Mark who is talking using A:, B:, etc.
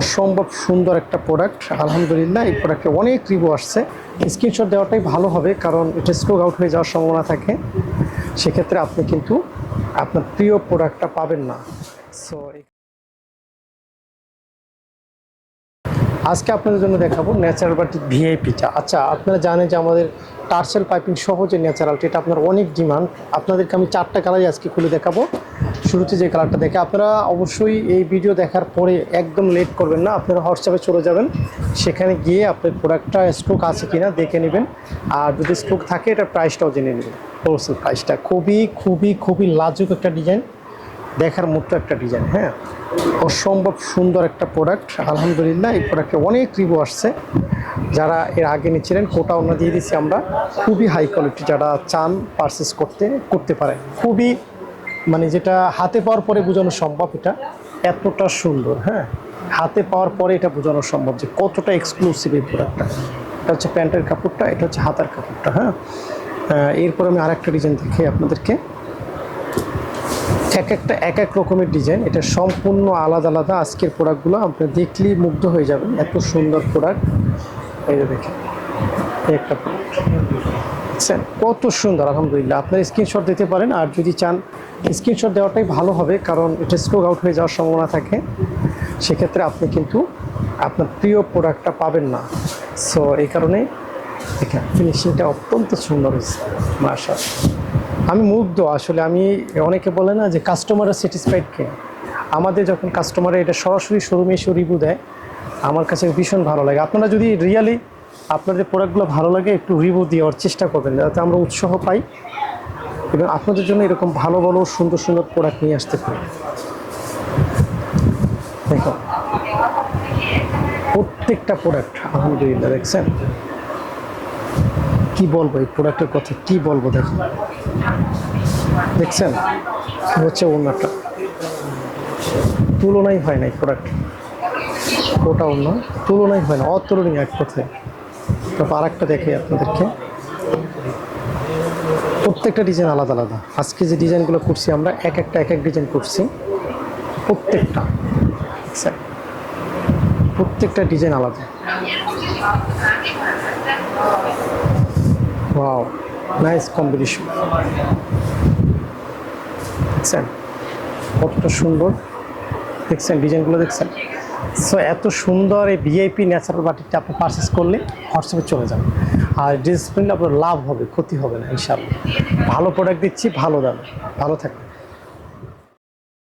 A: অসম্ভব সুন্দর একটা প্রোডাক্ট আলহামদুলিল্লাহ, এই প্রোডাক্টে অনেক রিভিউ আসছে। স্ক্রিনশট দেওয়াটাই ভালো হবে, কারণ এটা স্ট্রোক আউট হয়ে যাওয়ার সম্ভাবনা থাকে। সেক্ষেত্রে আপনি কিন্তু আপনার প্রিয় প্রোডাক্টটা পাবেন না। সো আজকে আপনাদের জন্য দেখাবো ন্যাচারাল বাটি ভিআইপিটা আচ্ছা আপনারা জানেন যে আমাদের টার্সেল পাইপিং সহ যে ন্যাচারালটি এটা আপনার অনেক ডিমান্ড আপনাদেরকে আমি চারটা কালারই আজকে খুলে দেখাবো। শুরুতে যে কালারটা দেখে আপনারা অবশ্যই এই ভিডিও দেখার পরে একদম লেট করবেন না, আপনারা হোয়াটসঅ্যাপে চলে যাবেন, সেখানে গিয়ে আপনার প্রোডাক্টটা স্টক আছে কিনা দেখে নেবেন, আর যদি স্টক থাকে এটা প্রাইসটাও জেনে নেবেন। হোলসেল প্রাইসটা খুবই খুবই খুবই লাজুক একটা ডিজাইন দেখার মতো একটা ডিজাইন হ্যাঁ? অসম্ভব সুন্দর একটা প্রোডাক্ট আলহামদুলিল্লাহ এই প্রোডাক্টে অনেক রিভিউ আসছে। যারা এর আগে নিচ্ছিলেন কোটা অন্য দিয়ে দিচ্ছি আমরা। খুবই হাই কোয়ালিটি যারা চান পারচেস করতে করতে পারেন। খুবই মানে যেটা হাতে পাওয়ার পরে বোঝানো সম্ভব এটা এতটা সুন্দর হ্যাঁ? হাতে পাওয়ার পরে এটা বোঝানো সম্ভব যে কতটা এক্সক্লুসিভ এই প্রোডাক্টটা এটা হচ্ছে প্যান্টের কাপড়টা, এটা হচ্ছে হাতার কাপড়টা হ্যাঁ? এরপর আমি আরেকটা ডিজাইন দেখি আপনাদেরকে। এক একটা, এক এক রকমের ডিজাইন এটা সম্পূর্ণ আলাদা আলাদা। আজকের প্রোডাক্টগুলো আপনি দেখলেই মুগ্ধ হয়ে যাবেন, এত সুন্দর প্রোডাক্ট যে দেখেন। একটা product। কত সুন্দর, আলহামদুলিল্লাহ। আপনার স্ক্রিনশট দিতে পারেন, আর যদি চান স্ক্রিনশট দেওয়াটাই ভালো হবে, কারণ এটা স্ট্রোক আউট হয়ে যাওয়ার সম্ভাবনা থাকে। সেক্ষেত্রে আপনি কিন্তু আপনার প্রিয় প্রোডাক্টটা পাবেন না। সো এই কারণে ফিনিশিংটা অত্যন্ত সুন্দর হয়েছে মাশা আমি মুগ্ধ, আসলে আমি অনেকে বলে না যে কাস্টমাররা স্যাটিসফাইড কে? আমাদের যখন কাস্টমারে এটা সরাসরি শোরুমে এসে রিভিউ দেয়, আমার কাছে ভীষণ ভালো লাগে। আপনারা যদি রিয়ালি আপনাদের প্রোডাক্টগুলো ভালো লাগে, একটু রিভিউ দেওয়ার চেষ্টা করবেন, যাতে আমরা উৎসাহ পাই এবং আপনাদের জন্য এরকম ভালো ভালো, সুন্দর সুন্দর প্রোডাক্ট নিয়ে আসতে পারি। দেখো প্রত্যেকটা প্রোডাক্ট আলহামদুলিল্লাহ, দেখছেন? কি বলব, এই প্রোডাক্টের কথা কি বলব, দেখুন। দেখছেন? হচ্ছে ওনাটা তুলনাই হয় না এই প্রোডাক্ট ওটা অন্য তুলনাই হয় না, অতুলনীয় এক কথায়। তারপর আর একটা দেখে আপনাদেরকে। প্রত্যেকটা ডিজাইন আলাদা আলাদা। আজকে যে ডিজাইনগুলো করছি আমরা, এক একটা, এক এক ডিজাইন করছি। প্রত্যেকটা? প্রত্যেকটা ডিজাইন আলাদা। ওয়াও নাইস কম্বিনেশন দেখছেন কতটা সুন্দর। দেখছেন ডিজাইনগুলো দেখছেন? সো এত সুন্দর এই ভিআইপি ন্যাচারাল বাটিকটা আপনি পারচেস করলে হোয়াটসঅ্যাপে চলে যান আর ডিসপ্লিন আপনার লাভ হবে, ক্ষতি হবে না ইনশাল্লাহ ভালো প্রোডাক্ট দিচ্ছি, ভালো দাম। ভালো থাকবে